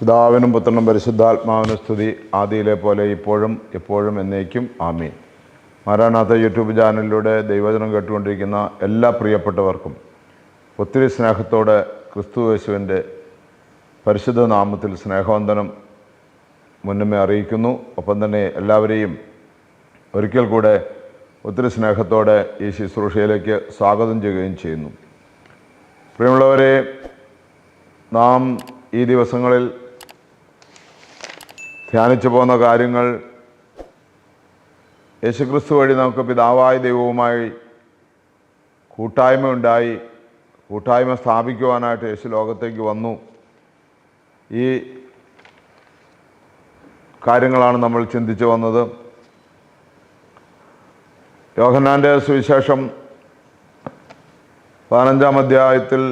പിതാവിനും പുത്രനും പരിശുദ്ധാത്മാവിനും സ്തുതി. ആദിയിലെ പോലെ ഇപ്പോഴും എപ്പോഴും എന്നേക്കും. ആമീൻ. മാരാനാഥ യൂട്യൂബ് ചാനലിലൂടെ ദൈവചനം കേട്ടുകൊണ്ടിരിക്കുന്ന എല്ലാ പ്രിയപ്പെട്ടവർക്കും ഒത്തിരി സ്നേഹത്തോടെ ക്രിസ്തു യേശുവിന്റെ പരിശുദ്ധ നാമത്തിൽ സ്നേഹവന്ദനം മുന്നമേ അറിയിക്കുന്നു. ഒപ്പം തന്നെ എല്ലാവരെയും ഒരിക്കൽ കൂടെ ഒത്തിരി സ്നേഹത്തോടെ ഈ ശുശ്രൂഷയിലേക്ക് സ്വാഗതം ചെയ്യുകയും ചെയ്യുന്നു. പ്രിയമുള്ളവരെ നാം ഈ ദിവസങ്ങളിൽ ധ്യാനിച്ചു പോകുന്ന കാര്യങ്ങൾ യേശുക്രിസ്തു വഴി നമുക്ക് പിതാവായ ദൈവവുമായി കൂട്ടായ്മ ഉണ്ടായി കൂട്ടായ്മ സ്ഥാപിക്കുവാനായിട്ട് യേശു ലോകത്തേക്ക് വന്നു. ഈ കാര്യങ്ങളാണ് നമ്മൾ ചിന്തിച്ചു വന്നത്. യോഹന്നാന്റെ സുവിശേഷം പതിനഞ്ചാം അധ്യായത്തിൽ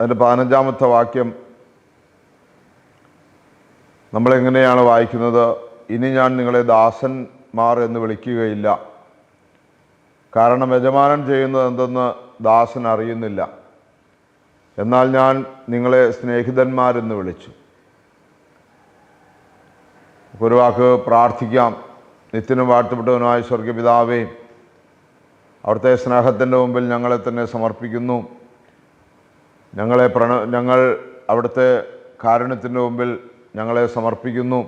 അതിന്റെ പതിനഞ്ചാമത്തെ വാക്യം നമ്മളെങ്ങനെയാണ് വായിക്കുന്നത്? ഇനി ഞാൻ നിങ്ങളെ ദാസന്മാർ എന്ന് വിളിക്കുകയില്ല. കാരണം യജമാനൻ ചെയ്യുന്നത് എന്തെന്ന് ദാസൻ അറിയുന്നില്ല. എന്നാൽ ഞാൻ നിങ്ങളെ സ്നേഹിതന്മാരെന്ന് വിളിച്ചു. ഒരു വാക്ക് പ്രാർത്ഥിക്കാം. നിത്യനും വാഴ്ത്തപ്പെട്ടവനുമായ സ്വർഗപിതാവേ അവിടുത്തെ സ്നേഹത്തിന്റെ മുമ്പിൽ ഞങ്ങളെ തന്നെ സമർപ്പിക്കുന്നു. ഞങ്ങളെ പ്രണ ഞങ്ങൾ അവിടുത്തെ കാരുണ്യത്തിന്റെ മുമ്പിൽ ഞങ്ങളെ സമർപ്പിക്കുന്നു.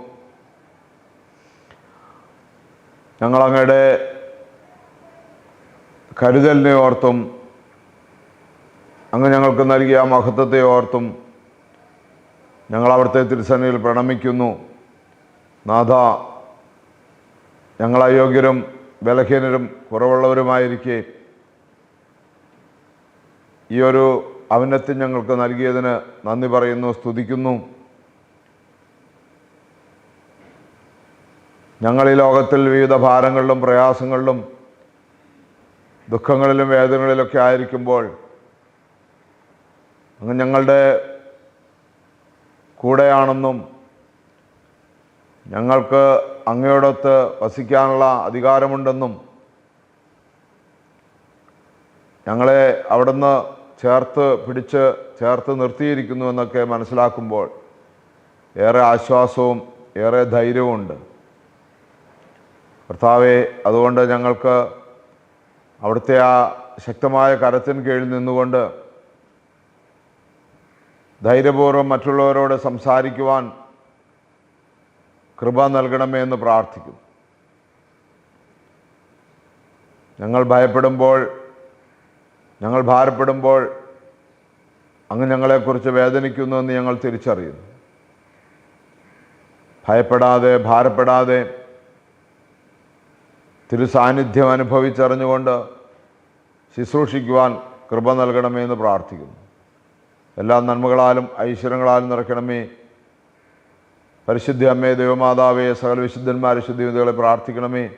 ഞങ്ങളങ്ങയുടെ കരുതലിനെ ഓർത്തും അങ്ങ് ഞങ്ങൾക്ക് നൽകിയ ആ മഹത്വത്തെ ഓർത്തും ഞങ്ങൾ അവിടുത്തെ തിരുസന്നിയിൽ പ്രണമിക്കുന്നു. നാഥ ഞങ്ങൾ അയോഗ്യരും ബലഹീനരും കുറവുള്ളവരുമായിരിക്കെ. ഈ ഒരു അവനത്തിൽ ഞങ്ങൾക്ക് നൽകിയതിന് നന്ദി പറയുന്നു സ്തുതിക്കുന്നു. ഞങ്ങൾ ഈ ലോകത്തിൽ വിവിധ ഭാരങ്ങളിലും പ്രയാസങ്ങളിലും ദുഃഖങ്ങളിലും വേദനകളിലൊക്കെ ആയിരിക്കുമ്പോൾ അങ്ങ് ഞങ്ങളുടെ കൂടെയാണെന്നും ഞങ്ങൾക്ക് അങ്ങയോടൊത്ത് വസിക്കാനുള്ള അധികാരമുണ്ടെന്നും ഞങ്ങളെ അവിടുന്ന് ചേർത്ത് പിടിച്ച് ചേർത്ത് നിർത്തിയിരിക്കുന്നു എന്നൊക്കെ മനസ്സിലാക്കുമ്പോൾ ഏറെ ആശ്വാസവും ഏറെ ധൈര്യവുമുണ്ട്. കർത്താവെ അതുകൊണ്ട് ഞങ്ങൾക്ക് അവിടുത്തെ ആ ശക്തമായ കരത്തിന് കീഴിൽ നിന്നുകൊണ്ട് ധൈര്യപൂർവം മറ്റുള്ളവരോട് സംസാരിക്കുവാൻ കൃപ നൽകണമേ എന്ന് പ്രാർത്ഥിക്കുന്നു. ഞങ്ങൾ ഭയപ്പെടുമ്പോൾ ഞങ്ങൾ ഭാരപ്പെടുമ്പോൾ അങ്ങ് ഞങ്ങളെക്കുറിച്ച് വേദനിക്കുന്നു എന്ന് ഞങ്ങൾ തിരിച്ചറിയുന്നു. ഭയപ്പെടാതെ ഭാരപ്പെടാതെ തിരു സാന്നിധ്യം അനുഭവിച്ചറിഞ്ഞുകൊണ്ട് ശുശ്രൂഷിക്കുവാൻ കൃപ നൽകണമേ എന്ന് പ്രാർത്ഥിക്കുന്നു. എല്ലാ നന്മകളാലും ഐശ്വര്യങ്ങളാലും നിറയ്ക്കണമേ. പരിശുദ്ധ അമ്മേ ദൈവമാതാവേ സകല വിശുദ്ധന്മാരെ ശുദ്ധിവിധികളെ പ്രാർത്ഥിക്കണമേ.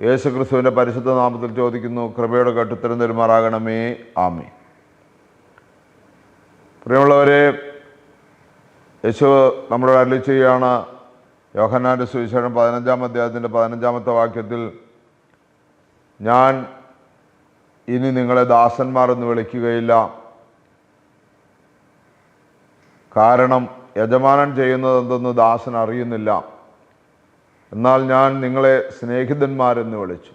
യേശുക്രിസ്തുവിന്റെ പരിശുദ്ധ നാമത്തിൽ ചോദിക്കുന്നു കൃപയുടെ കെട്ടുത്തരം തെരുമാറാകണമേ. ആമേ പ്രിയമുള്ളവരെ യേശു നമ്മളോട് അരളി ചെയ്യുകയാണ്. യോഹന്നാന്റെ സുവിശേഷം പതിനഞ്ചാം അധ്യായത്തിന്റെ പതിനഞ്ചാമത്തെ വാക്യത്തിൽ ഞാൻ ഇനി നിങ്ങളെ ദാസന്മാർ എന്ന് വിളിക്കുകയില്ല. കാരണം യജമാനൻ ചെയ്യുന്നത് എന്തെന്ന് ദാസൻ അറിയുന്നില്ല. എന്നാൽ ഞാൻ നിങ്ങളെ സ്നേഹിതന്മാരെന്ന് വിളിച്ചു.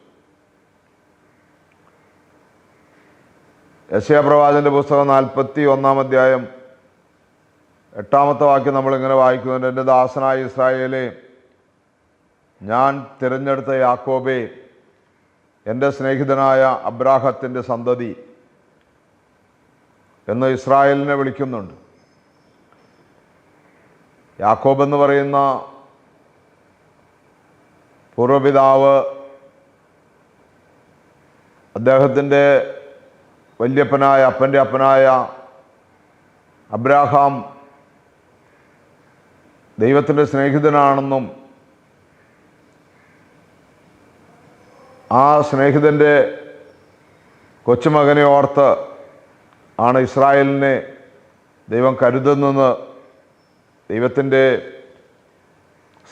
യശയപ്രവാചന്റെ പുസ്തകം നാൽപ്പത്തി ഒന്നാം അധ്യായം എട്ടാമത്തെ വാക്യം നമ്മളിങ്ങനെ വായിക്കുന്നുണ്ട്. എന്റെ ദാസനായ ഇസ്രായേലെ ഞാൻ തിരഞ്ഞെടുത്ത യാക്കോബെ എന്റെ സ്നേഹിതനായ അബ്രാഹത്തിന്റെ സന്തതി എന്ന് ഇസ്രായേലിനെ വിളിക്കുന്നുണ്ട്. യാക്കോബ് എന്ന് പറയുന്ന പൂർവപിതാവ് അദ്ദേഹത്തിന്റെ വല്യപ്പനായ അപ്പന്റെ അപ്പനായ അബ്രാഹാം ദൈവത്തിന്റെ സ്നേഹിതനാണെന്നും ആ സ്നേഹിതന്റെ കൊച്ചുമകനെ ഓർത്ത് ആണ് ഇസ്രായേലിനെ ദൈവം കരുതുന്നത് ദൈവത്തിന്റെ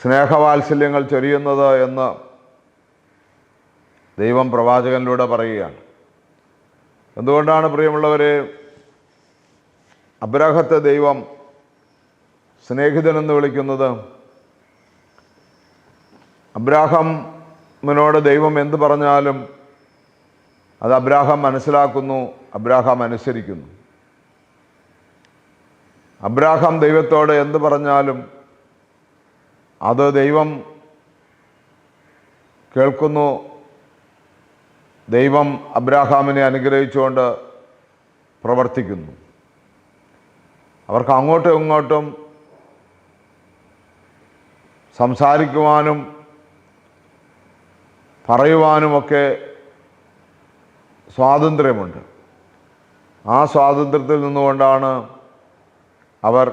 സ്നേഹവാത്സല്യങ്ങൾ ചൊരിയുന്നത് എന്ന് ദൈവം പ്രവാചകനിലൂടെ പറയുകയാണ്. എന്തുകൊണ്ടാണ് പ്രിയമുള്ളവരെ അബ്രാഹത്തെ ദൈവം സ്നേഹിതനെന്ന് വിളിക്കുന്നത് അബ്രാഹാമിനോട് ദൈവം എന്ത് പറഞ്ഞാലും അത് അബ്രാഹാം മനസ്സിലാക്കുന്നു അബ്രാഹാം അനുസരിക്കുന്നു. അബ്രാഹാം ദൈവത്തോട് എന്ത് പറഞ്ഞാലും അത് ദൈവം കേൾക്കുന്നു. ദൈവം അബ്രാഹാമിനെ അനുഗ്രഹിച്ചുകൊണ്ട് പ്രവർത്തിക്കുന്നു. അവർക്ക് അങ്ങോട്ടും ഇങ്ങോട്ടും സംസാരിക്കുവാനും പറയുവാനുമൊക്കെ സ്വാതന്ത്ര്യമുണ്ട്. ആ സ്വാതന്ത്ര്യത്തിൽ നിന്നുകൊണ്ടാണ് അവർ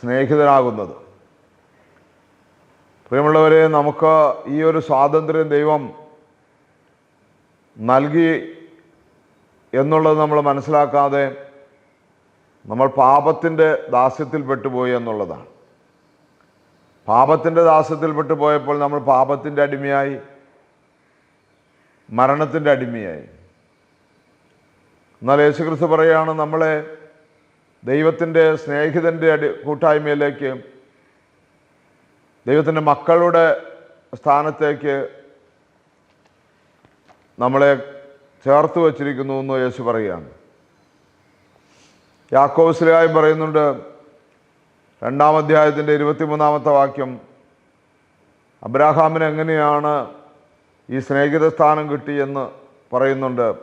സ്നേഹിതരാകുന്നത്. പ്രിയമുള്ളവരെ നമുക്ക് ഈ ഒരു സ്വാതന്ത്ര്യം ദൈവം നൽകി എന്നുള്ളത് നമ്മൾ മനസ്സിലാക്കാതെ നമ്മൾ പാപത്തിന്റെ ദാസ്യത്തിൽ പെട്ടുപോയി എന്നുള്ളതാണ്. പാപത്തിന്റെ ദാസ്യത്തിൽ പോയപ്പോൾ നമ്മൾ പാപത്തിന്റെ അടിമയായി മരണത്തിന്റെ അടിമയായി. എന്നാൽ യേശുക്രിസ്തു പറയുകയാണ് നമ്മളെ ദൈവത്തിന്റെ സ്നേഹിതന്റെ അടി കൂട്ടായ്മയിലേക്ക് ദൈവത്തിന്റെ മക്കളുടെ സ്ഥാനത്തേക്ക് നമ്മളെ ചേർത്ത് വച്ചിരിക്കുന്നു എന്ന് യേശു പറയുകയാണ്. യാക്കോസ്ലായും പറയുന്നുണ്ട് രണ്ടാം അധ്യായത്തിന്റെ ഇരുപത്തിമൂന്നാമത്തെ വാക്യം. അബ്രാഹാമിന് എങ്ങനെയാണ് ഈ സ്നേഹിത സ്ഥാനം കിട്ടിയെന്ന് പറയുന്നുണ്ട്.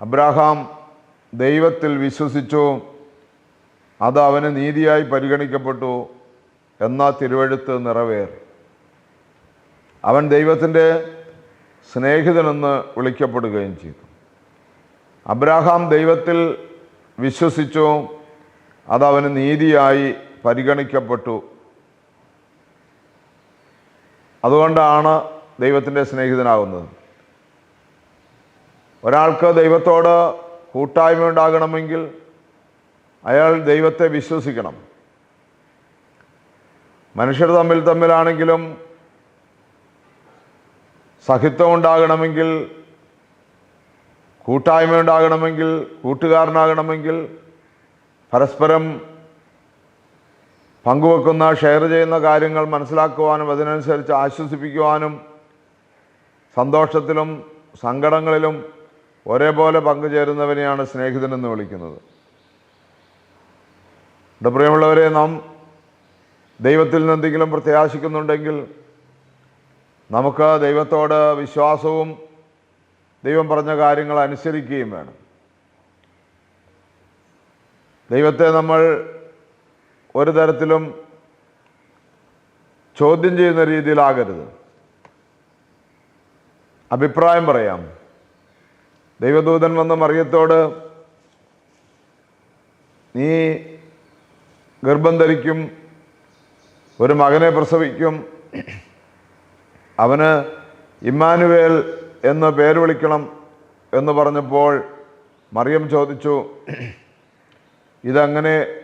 അബ്രാഹാം ദൈവത്തിൽ വിശ്വസിച്ചു. അത് അവന് നീതിയായി പരിഗണിക്കപ്പെട്ടു എന്ന തിരുവഴുത്ത് നിറവേർ. അവൻ ദൈവത്തിന്റെ സ്നേഹിതനെന്ന് വിളിക്കപ്പെടുകയും ചെയ്തു. അബ്രാഹാം ദൈവത്തിൽ വിശ്വസിച്ചു. അത് അവന് നീതിയായി പരിഗണിക്കപ്പെട്ടു. അതുകൊണ്ടാണ് ദൈവത്തിന്റെ സ്നേഹിതനാകുന്നത്. ഒരാൾക്ക് ദൈവത്തോട് കൂട്ടായ്മ ഉണ്ടാകണമെങ്കിൽ അയാൾ ദൈവത്തെ വിശ്വസിക്കണം. മനുഷ്യർ തമ്മിൽ തമ്മിലാണെങ്കിലും സഹിത്വം ഉണ്ടാകണമെങ്കിൽ കൂട്ടായ്മ ഉണ്ടാകണമെങ്കിൽ കൂട്ടുകാരനാകണമെങ്കിൽ പരസ്പരം പങ്കുവെക്കുന്ന ഷെയർ ചെയ്യുന്ന കാര്യങ്ങൾ മനസ്സിലാക്കുവാനും അതിനനുസരിച്ച് ആശ്വസിപ്പിക്കുവാനും സന്തോഷത്തിലും സങ്കടങ്ങളിലും ഒരേപോലെ പങ്കുചേരുന്നവനെയാണ് സ്നേഹിതനെന്ന് വിളിക്കുന്നത്. എന്റെ പ്രിയമുള്ളവരെ നാം ദൈവത്തിൽ നിന്ന് എന്തെങ്കിലും പ്രത്യാശിക്കുന്നുണ്ടെങ്കിൽ നമുക്ക് ദൈവത്തോട് വിശ്വാസവും ദൈവം പറഞ്ഞ കാര്യങ്ങൾ അനുസരിക്കുകയും വേണം. ദൈവത്തെ നമ്മൾ ഒരു തരത്തിലും ചോദ്യം ചെയ്യുന്ന രീതിയിലാകരുത്. അഭിപ്രായം പറയാം. ദൈവദൂതൻ വന്ന മറിയത്തോട് നീ ഗർഭം ധരിക്കും ഒരു മകനെ പ്രസവിക്കും അവന് ഇമ്മാനുവേൽ എന്ന് പേര് വിളിക്കണം എന്ന് പറഞ്ഞപ്പോൾ മറിയം ചോദിച്ചു ഇതങ്ങനെ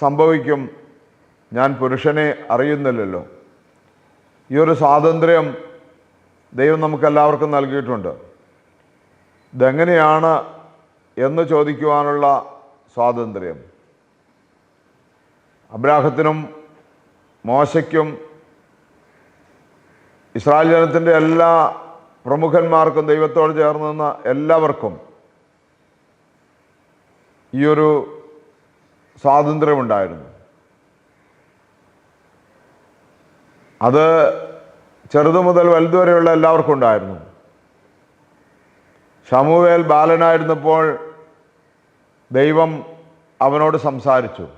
സംഭവിക്കും. ഞാൻ പുരുഷനെ അറിയുന്നില്ലല്ലോ. ഈ ഒരു സ്വാതന്ത്ര്യം ദൈവം നമുക്കെല്ലാവർക്കും നൽകിയിട്ടുണ്ട്. ഇതെങ്ങനെയാണ് എന്ന് ചോദിക്കുവാനുള്ള സ്വാതന്ത്ര്യം? അബ്രാഹത്തിനും മോശയ്ക്കും ഇസ്രായേൽ ജനത്തിന്റെ എല്ലാ പ്രമുഖന്മാർക്കും ദൈവത്തോട് ചേർന്ന് നിന്ന എല്ലാവർക്കും ഈ ഒരു സ്വാതന്ത്ര്യമുണ്ടായിരുന്നു. അത് ചെറുതു മുതൽ വലുതുവരെയുള്ള എല്ലാവർക്കും ഉണ്ടായിരുന്നു. ഷമുവേൽ ബാലനായിരുന്നപ്പോൾ ദൈവം അവനോട് സംസാരിച്ചു.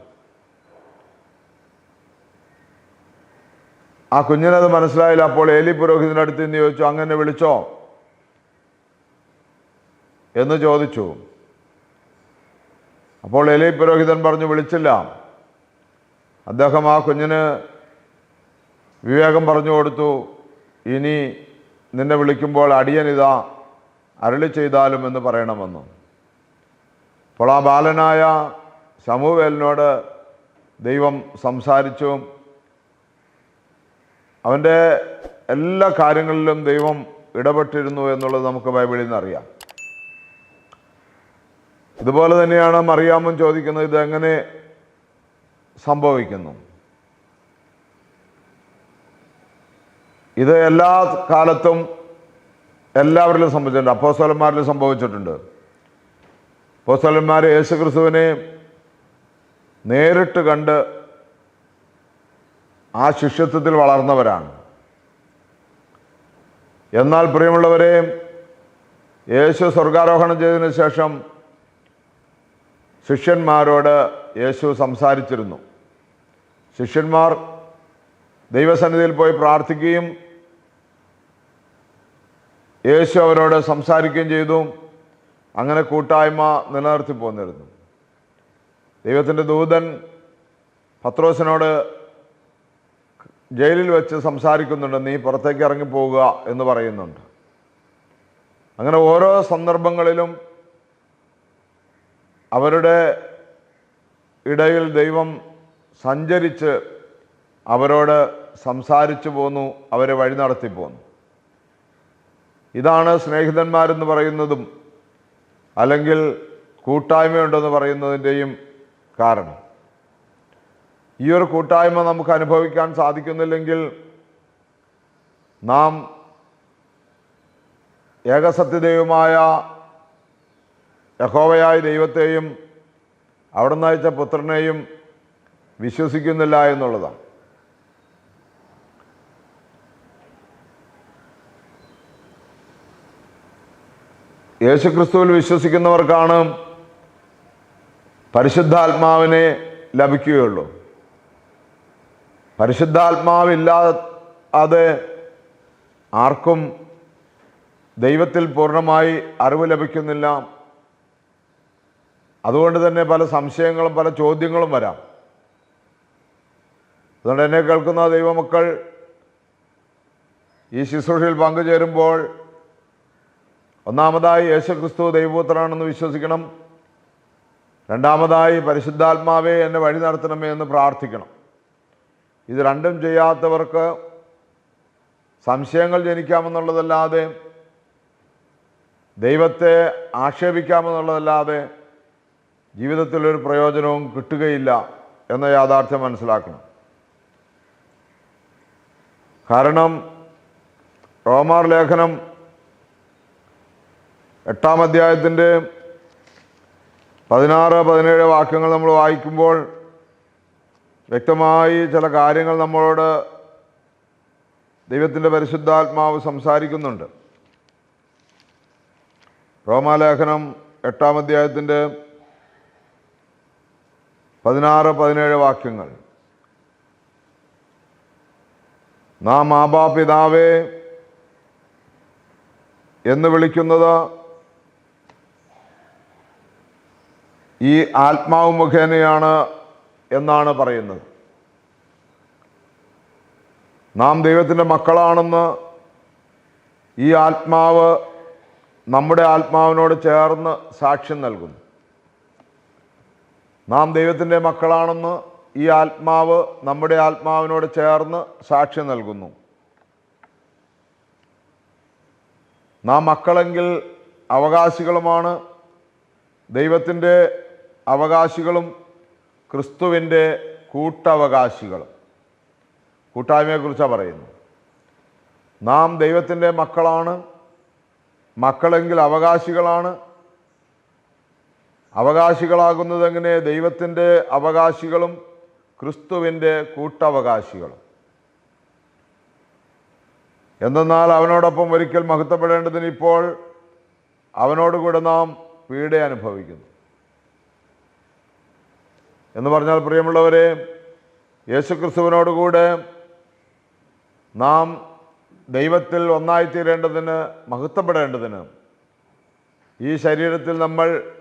ആ കുഞ്ഞിനത് മനസ്സിലായില്ല. അപ്പോൾ ഏലി പുരോഹിതനടുത്ത് നിന്ന് ചോദിച്ചു അങ്ങനെ വിളിച്ചോ? എന്ന് ചോദിച്ചു. അപ്പോൾ എലൈ പുരോഹിതൻ പറഞ്ഞു വിളിച്ചില്ല. അദ്ദേഹം ആ കുഞ്ഞിന് വിവേകം പറഞ്ഞു കൊടുത്തു ഇനി നിന്നെ വിളിക്കുമ്പോൾ അടിയനിതാ അരളി ചെയ്താലും എന്ന് പറയണമെന്ന്. അപ്പോൾ ആ ബാലനായ ശമുവേലിനോട് ദൈവം സംസാരിച്ചു. അവന്റെ എല്ലാ കാര്യങ്ങളിലും ദൈവം ഇടപെട്ടിരുന്നു എന്നുള്ളത് നമുക്ക് ബൈബിളിൽ നിന്ന് അറിയാം. ഇതുപോലെ തന്നെയാണ് മറിയാമൻ ചോദിക്കുന്നത് ഇതെങ്ങനെ സംഭവിക്കുന്നു? ഇത് എല്ലാ കാലത്തും എല്ലാവരിലും സംഭവിച്ചിട്ടുണ്ട്. അപ്പോസ്വലന്മാരിലും സംഭവിച്ചിട്ടുണ്ട്. അപ്പോസ്വലന്മാർ യേശുക്രിസ്തുവിനെ നേരിട്ട് കണ്ട് ആ ശിഷ്യത്വത്തിൽ വളർന്നവരാണ്. എന്നാൽ പ്രിയമുള്ളവരെ യേശു സ്വർഗാരോഹണം ചെയ്തതിന് ശേഷം ശിഷ്യന്മാരോട് യേശു സംസാരിച്ചിരുന്നു. ശിഷ്യന്മാർ ദൈവസന്നിധിയിൽ പോയി പ്രാർത്ഥിക്കുകയും യേശു അവരോട് സംസാരിക്കുകയും ചെയ്തു. അങ്ങനെ കൂട്ടായ്മ നിലനിർത്തി പോന്നിരുന്നു. ദൈവത്തിന്റെ ദൂതൻ പത്രോസിനോട് ജയിലിൽ വെച്ച് സംസാരിക്കുന്നുണ്ട് നീ പുറത്തേക്ക് ഇറങ്ങി പോവുക എന്ന് പറയുന്നുണ്ട്. അങ്ങനെ ഓരോ സന്ദർഭങ്ങളിലും അവരുടെ ഇടയിൽ ദൈവം സഞ്ചരിച്ച് അവരോട് സംസാരിച്ചു പോന്നു അവരെ വഴി നടത്തി പോന്നു. ഇതാണ് സ്നേഹിതന്മാരെന്ന് പറയുന്നതും അല്ലെങ്കിൽ കൂട്ടായ്മയുണ്ടെന്ന് പറയുന്നതിന്റെയും കാരണം. ഈ ഒരു കൂട്ടായ്മ നമുക്ക് അനുഭവിക്കാൻ സാധിക്കുന്നില്ലെങ്കിൽ നാം ഏകസത്യദൈവമായ യഹോവയായ ദൈവത്തെയും അവിടുന്ന് അയച്ച പുത്രനെയും വിശ്വസിക്കുന്നില്ല എന്നുള്ളതാണ്. യേശുക്രിസ്തുവിൽ വിശ്വസിക്കുന്നവർക്കാണ് പരിശുദ്ധാത്മാവിനെ ലഭിക്കുകയുള്ളൂ. പരിശുദ്ധാത്മാവില്ലാതെ ആർക്കും ദൈവത്തിൽ പൂർണമായി അറിവ് ലഭിക്കുന്നില്ല. അതുകൊണ്ട് തന്നെ പല സംശയങ്ങളും പല ചോദ്യങ്ങളും വരാം. അതുകൊണ്ട് എന്നെ കേൾക്കുന്ന ദൈവമക്കൾ ഈ ശുശ്രൂഷയിൽ പങ്കുചേരുമ്പോൾ ഒന്നാമതായി യേശുക്രിസ്തു ദൈവപുത്രനാണെന്ന് വിശ്വസിക്കണം. രണ്ടാമതായി പരിശുദ്ധാത്മാവേ എന്നെ വഴി നടത്തണമേ എന്ന് പ്രാർത്ഥിക്കണം. ഇത് രണ്ടും ചെയ്യാത്തവർക്ക് സംശയങ്ങൾ ജനിക്കാമെന്നുള്ളതല്ലാതെ ദൈവത്തെ ആക്ഷേപിക്കാമെന്നുള്ളതല്ലാതെ ജീവിതത്തിൽ ഒരു പ്രയോജനവും കിട്ടുകയില്ല എന്ന യാഥാർത്ഥ്യം മനസ്സിലാക്കണം. കാരണം റോമാർ ലേഖനം എട്ടാം അധ്യായത്തിന്റെ പതിനാറ് പതിനേഴ് വാക്യങ്ങൾ നമ്മൾ വായിക്കുമ്പോൾ വ്യക്തമായി ചില കാര്യങ്ങൾ നമ്മളോട് ദൈവത്തിന്റെ പരിശുദ്ധാത്മാവ് സംസാരിക്കുന്നുണ്ട്. റോമാലേഖനം എട്ടാം അധ്യായത്തിന്റെ പതിനാറ് പതിനേഴ് വാക്യങ്ങൾ. നാം ആബാ പിതാവേ എന്ന് വിളിക്കുന്നത് ഈ ആത്മാവ് മുഖേനയാണ് എന്നാണ് പറയുന്നത്. നാം ദൈവത്തിന്റെ മക്കളാണെന്ന് ഈ ആത്മാവ് നമ്മുടെ ആത്മാവിനോട് ചേർന്ന് സാക്ഷ്യം നൽകുന്നു. നാം ദൈവത്തിന്റെ മക്കളാണെന്ന് ഈ ആത്മാവ് നമ്മുടെ ആത്മാവിനോട് ചേർന്ന് സാക്ഷ്യം നൽകുന്നു. നാം മക്കളെങ്കിൽ അവകാശികളുമാണ്. ദൈവത്തിന്റെ അവകാശികളും ക്രിസ്തുവിന്റെ കൂട്ടവകാശികളും. കൂട്ടായ്മയെക്കുറിച്ചാണ് പറയുന്നു. നാം ദൈവത്തിന്റെ മക്കളാണ്. മക്കളെങ്കിൽ അവകാശികളാണ്. അവകാശികളാകുന്നത് എങ്ങനെ ദൈവത്തിന്റെ അവകാശികളും ക്രിസ്തുവിന്റെ കൂട്ടവകാശികളും. എന്തെന്നാൽ അവനോടൊപ്പം ഒരിക്കൽ മഹത്വപ്പെടേണ്ടതിന് ഇപ്പോൾ അവനോടുകൂടെ നാം പീഡ അനുഭവിക്കുന്നു. എന്ന് പറഞ്ഞാൽ പ്രിയമുള്ളവരെ യേശുക്രിസ്തുവിനോടുകൂടെ നാം ദൈവത്തിൽ ഒന്നായിത്തീരേണ്ടതിന് മഹത്വപ്പെടേണ്ടതിന് ഈ ശരീരത്തിൽ നമ്മൾ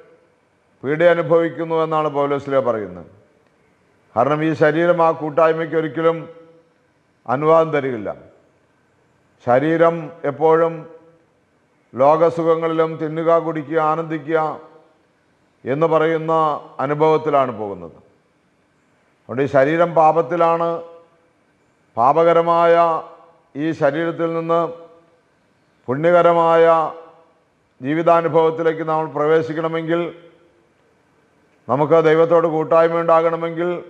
പീഡ അനുഭവിക്കുന്നു എന്നാണ് പൗലോസ്ലിയ പറയുന്നത്. കാരണം ഈ ശരീരം ആ കൂട്ടായ്മയ്ക്ക് ഒരിക്കലും അനുവാദം തരികില്ല ശരീരം എപ്പോഴും ലോകസുഖങ്ങളിലും തിന്നുക കുടിക്കുക ആനന്ദിക്കുക എന്ന് പറയുന്ന അനുഭവത്തിലാണ് പോകുന്നത്. അതുകൊണ്ട് ഈ ശരീരം പാപത്തിലാണ്. പാപകരമായ ഈ ശരീരത്തിൽ നിന്ന് പുണ്യകരമായ ജീവിതാനുഭവത്തിലേക്ക് നമ്മൾ പ്രവേശിക്കണമെങ്കിൽ നമുക്ക് ദൈവത്തോട് കൂട്ടായ്മ ഉണ്ടാകണമെങ്കിൽ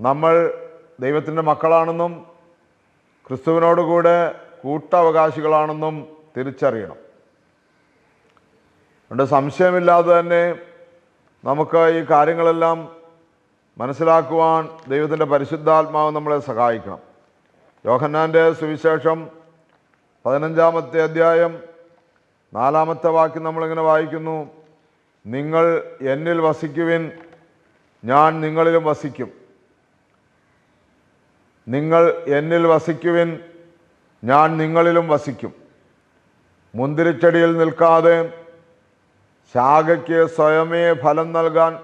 നമ്മൾ ദൈവത്തിന്റെ മക്കളാണെന്നും ക്രിസ്തുവിനോടുകൂടെ കൂട്ടവകാശികളാണെന്നും തിരിച്ചറിയണം. അതുകൊണ്ട് സംശയമില്ലാതെ തന്നെ നമുക്ക് ഈ കാര്യങ്ങളെല്ലാം മനസ്സിലാക്കുവാൻ ദൈവത്തിന്റെ പരിശുദ്ധാത്മാവ് നമ്മളെ സഹായിക്കണം. യോഹന്നാന്റെ സുവിശേഷം പതിനഞ്ചാമത്തെ അധ്യായം നാലാമത്തെ വാക്യം നമ്മളിങ്ങനെ വായിക്കുന്നു. നിങ്ങൾ എന്നിൽ വസിക്കുവിൻ ഞാൻ നിങ്ങളിലും വസിക്കും. നിങ്ങൾ എന്നിൽ വസിക്കുവിൻ ഞാൻ നിങ്ങളിലും വസിക്കും. മുന്തിരിച്ചെടിയിൽ നിൽക്കാതെ ശാഖയ്ക്ക് സ്വയമേ ഫലം നൽകാൻ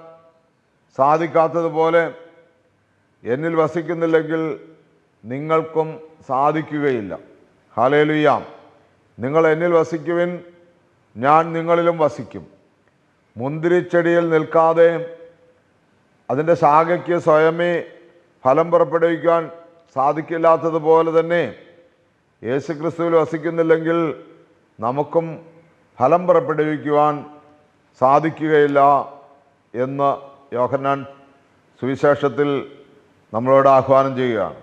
സാധിക്കാത്തതുപോലെ എന്നിൽ വസിക്കുന്നില്ലെങ്കിൽ നിങ്ങൾക്കും സാധിക്കുകയില്ല. ഹലേലുയാം നിങ്ങൾ എന്നിൽ വസിക്കുവിൻ ഞാൻ നിങ്ങളിലും വസിക്കും. മുന്തിരിച്ചെടിയിൽ നിൽക്കാതെ അതിന്റെ ശാഖയ്ക്ക് സ്വയമേ ഫലം പുറപ്പെടുവിക്കാൻ സാധിക്കില്ലാത്തതുപോലെ തന്നെ യേശു ക്രിസ്തുവിൽ വസിക്കുന്നില്ലെങ്കിൽ നമുക്കും ഫലം പുറപ്പെടുവിക്കുവാൻ സാധിക്കുകയില്ല എന്ന് യോഹന്നാൻ സുവിശേഷത്തിൽ നമ്മളോട് ആഹ്വാനം ചെയ്യുകയാണ്.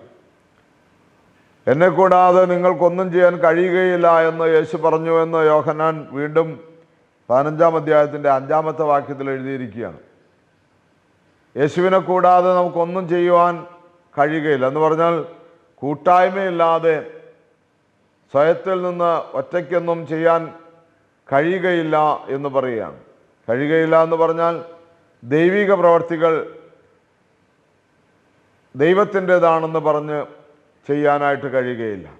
എന്നെ കൂടാതെ നിങ്ങൾക്കൊന്നും ചെയ്യാൻ കഴിയുകയില്ല എന്ന് യേശു പറഞ്ഞു എന്ന് യോഹന്നാൻ വീണ്ടും പതിനഞ്ചാം അധ്യായത്തിന്റെ അഞ്ചാമത്തെ വാക്യത്തിൽ എഴുതിയിരിക്കുകയാണ്. യേശുവിനെ കൂടാതെ നമുക്കൊന്നും ചെയ്യുവാൻ കഴിയുകയില്ല. എന്ന് പറഞ്ഞാൽ കൂട്ടായ്മയില്ലാതെ സ്വയത്തിൽ നിന്ന് ഒറ്റയ്ക്കൊന്നും ചെയ്യാൻ കഴിയുകയില്ല എന്ന് പറയുകയാണ്. കഴിയുകയില്ല എന്ന് പറഞ്ഞാൽ ദൈവിക പ്രവർത്തികൾ ദൈവത്തിന്റെതാണെന്ന് പറഞ്ഞ് ചെയ്യാനായിട്ട് കഴിയുകയില്ല.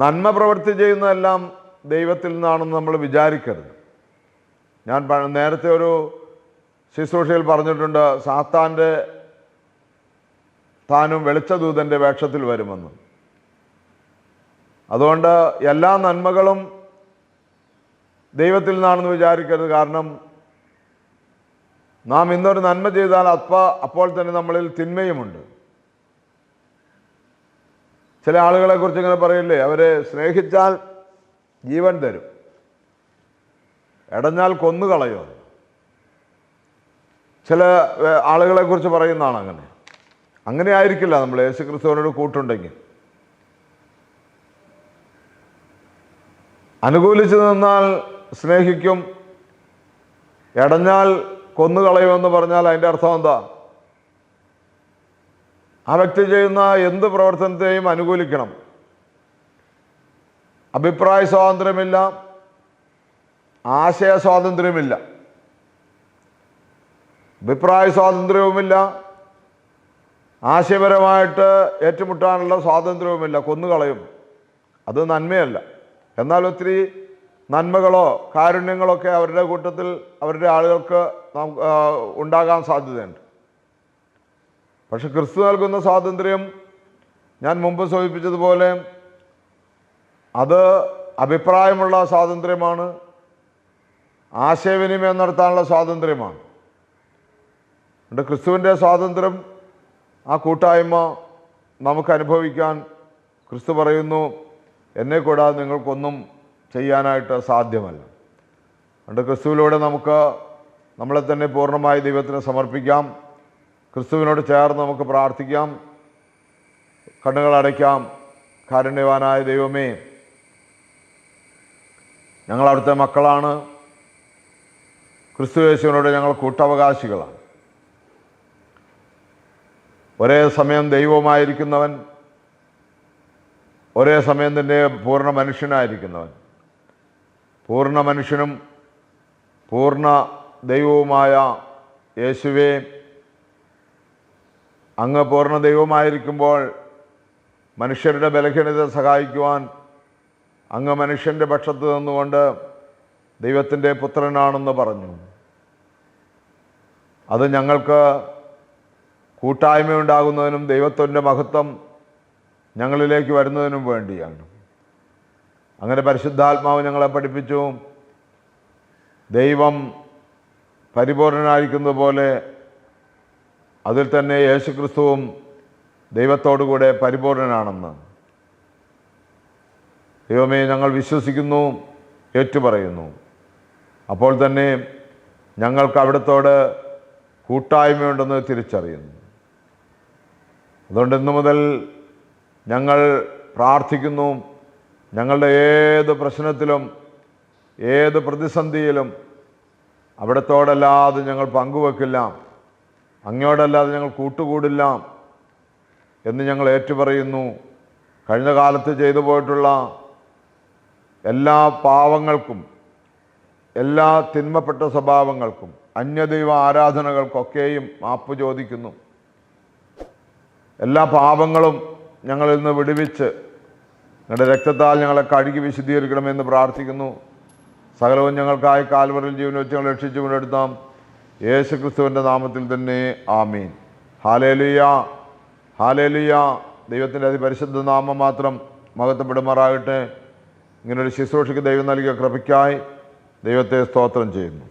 നന്മ പ്രവർത്തി ചെയ്യുന്നതെല്ലാം ദൈവത്തിൽ നിന്നാണെന്ന് നമ്മൾ വിചാരിക്കരുത്. ഞാൻ നേരത്തെ ഒരു ശുശ്രൂഷയിൽ പറഞ്ഞിട്ടുണ്ട് സാത്താന്റെ താനും വെളിച്ചദൂതന്റെ വേഷത്തിൽ വരുമെന്ന്. അതുകൊണ്ട് എല്ലാ നന്മകളും ദൈവത്തിൽ നിന്നാണെന്ന് വിചാരിക്കരുത്. കാരണം നാം ഇന്നൊരു നന്മ ചെയ്താൽ അപ്പ അപ്പോൾ തന്നെ നമ്മളിൽ തിന്മയുമുണ്ട്. ചില ആളുകളെക്കുറിച്ച് ഇങ്ങനെ പറയില്ലേ അവരെ സ്നേഹിച്ചാൽ ജീവൻ തരും. എടഞ്ഞാൽ കൊന്നുകളയോ ചില ആളുകളെക്കുറിച്ച് ആളുകളെ കുറിച്ച് പറയുന്നതാണ് അങ്ങനെ. അങ്ങനെ ആയിരിക്കില്ല നമ്മൾ യേശു ക്രിസ്തുവിനോട് കൂട്ടുണ്ടെങ്കിൽ. അനുകൂലിച്ചു നിന്നാൽ സ്നേഹിക്കും എടഞ്ഞാൽ കൊന്നുകളയുമെന്ന് പറഞ്ഞാൽ അതിന്റെ അർത്ഥം എന്താ? ആ വ്യക്തി ചെയ്യുന്ന എന്ത് പ്രവർത്തനത്തെയും അനുകൂലിക്കണം. അഭിപ്രായ സ്വാതന്ത്ര്യമില്ല. ആശയ സ്വാതന്ത്ര്യമില്ല. അഭിപ്രായ സ്വാതന്ത്ര്യവുമില്ല. ആശയപരമായിട്ട് ഏറ്റുമുട്ടാനുള്ള സ്വാതന്ത്ര്യവുമില്ല. കൊന്നുകളയും. അത് നന്മയല്ല. എന്നാൽ ഒത്തിരി നന്മകളോ കാരുണ്യങ്ങളൊക്കെ അവരുടെ കൂട്ടത്തിൽ അവരുടെ ആളുകൾക്ക് ഉണ്ടാകാൻ സാധ്യതയുണ്ട്. പക്ഷെ ക്രിസ്തു നൽകുന്ന സ്വാതന്ത്ര്യം ഞാൻ മുമ്പ് സൂചിപ്പിച്ചതുപോലെ അത് അഭിപ്രായമുള്ള സ്വാതന്ത്ര്യമാണ്. ആശയവിനിമയം നടത്താനുള്ള സ്വാതന്ത്ര്യമാണ്. അതുകൊണ്ട് ക്രിസ്തുവിന്റെ സ്വാതന്ത്ര്യം ആ കൂട്ടായ്മ നമുക്ക് അനുഭവിക്കാൻ ക്രിസ്തു പറയുന്നു. എന്നെ കൂടാതെ നിങ്ങൾക്കൊന്നും ചെയ്യാനായിട്ട് സാധ്യമല്ല. അതുകൊണ്ട് ക്രിസ്തുവിലൂടെ നമുക്ക് നമ്മളെ തന്നെ പൂർണമായി ദൈവത്തിന് സമർപ്പിക്കാം. ക്രിസ്തുവിനോട് ചേർന്ന് നമുക്ക് പ്രാർത്ഥിക്കാം. കണ്ണുകൾ അടയ്ക്കാം. കാരുണ്യവാനായ ദൈവമേ ഞങ്ങൾ അവിടുത്തെ മക്കളാണ്. ക്രിസ്തു യേശുവിനോട് ഞങ്ങൾ കൂട്ടവകാശികളാണ്. ഒരേ സമയം ദൈവമായിരിക്കുന്നവൻ ഒരേ സമയം തന്നെ പൂർണ മനുഷ്യനായിരിക്കുന്നവൻ. പൂർണ മനുഷ്യനും പൂർണ ദൈവവുമായ യേശുവെ അങ്ങ് പൂർണ ദൈവമായിരിക്കുമ്പോൾ മനുഷ്യരുടെ ബലഹീനത സഹായിക്കുവാൻ അങ്ങ് മനുഷ്യന്റെ പക്ഷത്ത് നിന്നുകൊണ്ട് ദൈവത്തിന്റെ പുത്രനാണെന്ന് പറഞ്ഞു. അത് ഞങ്ങൾക്ക് കൂട്ടായ്മയുണ്ടാകുന്നതിനും ദൈവത്തിന്റെ മഹത്വം ഞങ്ങളിലേക്ക് വരുന്നതിനും വേണ്ടിയാണ്. അങ്ങനെ പരിശുദ്ധാത്മാവ് ഞങ്ങളെ പഠിപ്പിച്ചു. ദൈവം പരിപൂർണനായിരിക്കുന്നത് പോലെ അതിൽ തന്നെ യേശുക്രിസ്തുവും ദൈവത്തോടുകൂടെ പരിപൂർണനാണെന്ന്. ദൈവമേ ഞങ്ങൾ വിശ്വസിക്കുന്നു ഏറ്റുപറയുന്നു. അപ്പോൾ തന്നെ ഞങ്ങൾക്ക് അവിടത്തോട് കൂട്ടായ്മയുണ്ടെന്ന് തിരിച്ചറിയുന്നു. അതുകൊണ്ട് ഇന്നു മുതൽ ഞങ്ങൾ പ്രാർത്ഥിക്കുന്നു ഞങ്ങളുടെ ഏത് പ്രശ്നത്തിലും ഏത് പ്രതിസന്ധിയിലും അവിടത്തോടല്ലാതെ ഞങ്ങൾ പങ്കുവെക്കില്ല അങ്ങോടല്ലാതെ ഞങ്ങൾ കൂട്ടുകൂടില്ല എന്ന് ഞങ്ങൾ ഏറ്റുപറയുന്നു. കഴിഞ്ഞ കാലത്ത് ചെയ്തു പോയിട്ടുള്ള എല്ലാ പാവങ്ങൾക്കും എല്ലാ തിന്മപ്പെട്ട സ്വഭാവങ്ങൾക്കും അന്യദൈവ ആരാധനകൾക്കൊക്കെയും മാപ്പ് ചോദിക്കുന്നു. എല്ലാ പാപങ്ങളും ഞങ്ങളിൽ നിന്ന് വിടുവിച്ച് ഞങ്ങളുടെ രക്തത്താൽ ഞങ്ങളെ കഴുകി വിശദീകരിക്കണമെന്ന് പ്രാർത്ഥിക്കുന്നു. സകലവും ഞങ്ങൾക്കായി കാൽവറിൽ ജീവൻ വെച്ച് ഞങ്ങൾ രക്ഷിച്ചു കൊണ്ടെടുത്താം. യേശു ക്രിസ്തുവിന്റെ നാമത്തിൽ തന്നെ ആമീൻ. Hallelujah hallelujah. ദൈവത്തിന്റെ അതിപരിശുദ്ധ നാമം മാത്രം മഹത്വപ്പെടുമാറാകട്ടെ. ഇങ്ങനൊരു ശുശ്രൂഷയ്ക്ക് ദൈവം നൽകിയ കൃപയ്ക്കായി ദൈവത്തെ സ്തോത്രം ചെയ്യുന്നു.